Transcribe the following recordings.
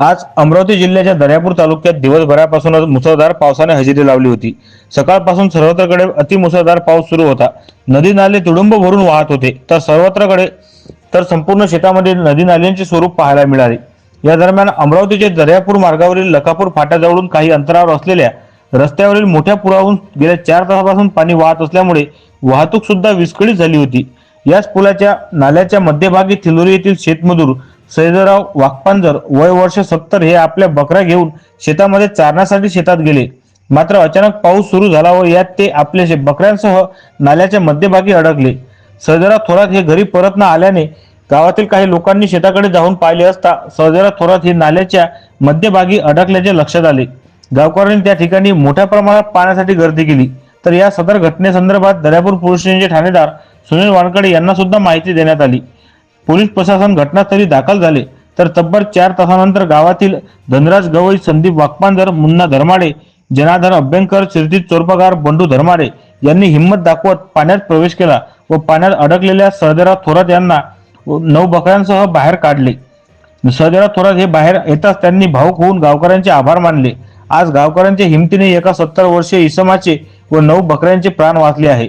आज अमरावती जिल्ह्याच्या दर्यापूर तालुक्यात दिवसभरापासूनच मुसळधार पावसाने हजेरी लावली होती. सकाळपासून सर्वत्रकडे अतिमुसळधार पाऊस सुरू होता. नदी नाले तुडुंब भरून वाहत होते. तर सर्वत्रकडे तर संपूर्ण शेतामध्ये नदी नाल्यांचे स्वरूप पाहायला मिळाले. या दरम्यान अमरावतीचे दर्यापूर मार्गावरील लखापूर फाट्याजवळून काही अंतरावर असलेल्या रस्त्यावरील मोठ्या पुराहून गेल्या चार तासापासून पाणी वाहत असल्यामुळे वाहतूक सुद्धा विस्कळीत झाली होती. याच पुलाच्या नाल्याच्या मध्यभागी थिलोरी येथील शेतमजूर सैदराव वाकपांजर वय वर्ष सत्तर हे आपल्या बकऱ्या घेऊन शेतामध्ये चारण्यासाठी शेतात गेले. मात्र अचानक पाऊस सुरू झाला व यात ते आपल्या बकऱ्यांसह नाल्याच्या मध्यभागी अडकले. सहजराव थोरात हे घरी परत न आल्याने गावातील काही लोकांनी शेताकडे जाऊन पाहिले असता सैदराव थोरात हे नाल्याच्या मध्यभागी अडकल्याचे लक्षात आले. गावकऱ्यांनी त्या ठिकाणी मोठ्या प्रमाणात पाण्यासाठी गर्दी केली. तर या सदर घटनेसंदर्भात दर्यापूर पोलीस स्टेशनचे ठाणेदार सुनील वानकडे यांना सुद्धा माहिती देण्यात आली. पोलीस प्रशासन घटनास्थळी दाखल झाले. तर तब्बल चार तासानंतर गावातील धनराज गवई संदीप वाकपांजर मुन्ना धर्माडे जनाधर अभ्यंकर श्रीजित चोरपगार बंडू धर्माडे यांनी हिंमत दाखवत पाण्यात प्रवेश केला व पाण्यात अडकलेल्या सहदेराव थोरात यांना नऊ बकऱ्यांसह बाहेर काढले. सहदेराव थोरात हे बाहेर येताच त्यांनी भाऊक होऊन गावकऱ्यांचे आभार मानले. आज गावकऱ्यांच्या हिमतीने एका सत्तर वर्षीय इसमाचे व नऊ बकऱ्यांचे प्राण वाचले आहे.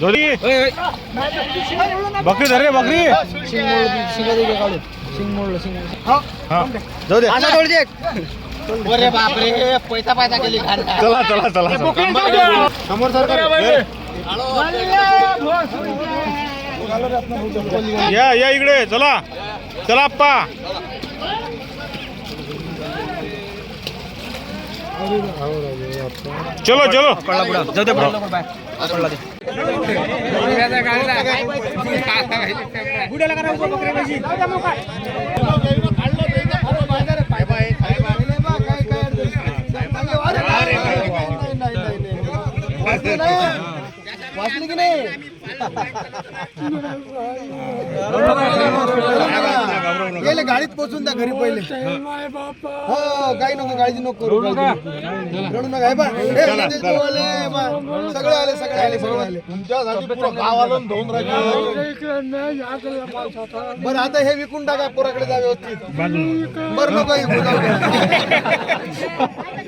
जोडी बकरी धर रे बकरी. हा. जाऊ दे. अरे बापरे पैसा पैसा केली खान. चला चला चला समोर सरकार या या इकडे. चला. चला आप्पा. चलो चलो. जाऊ दे वाचली की नाही? गेले गाडीत पोहोचून द्या घरी पहिले हो काही नको काळजी नको करू काळजी नको. रडू नका हे हे हे. सगळे आले सगळे आले सगळे आले बरं आता हे विकून टाका पोराकडे जा व्यवस्थित बरं नको हे.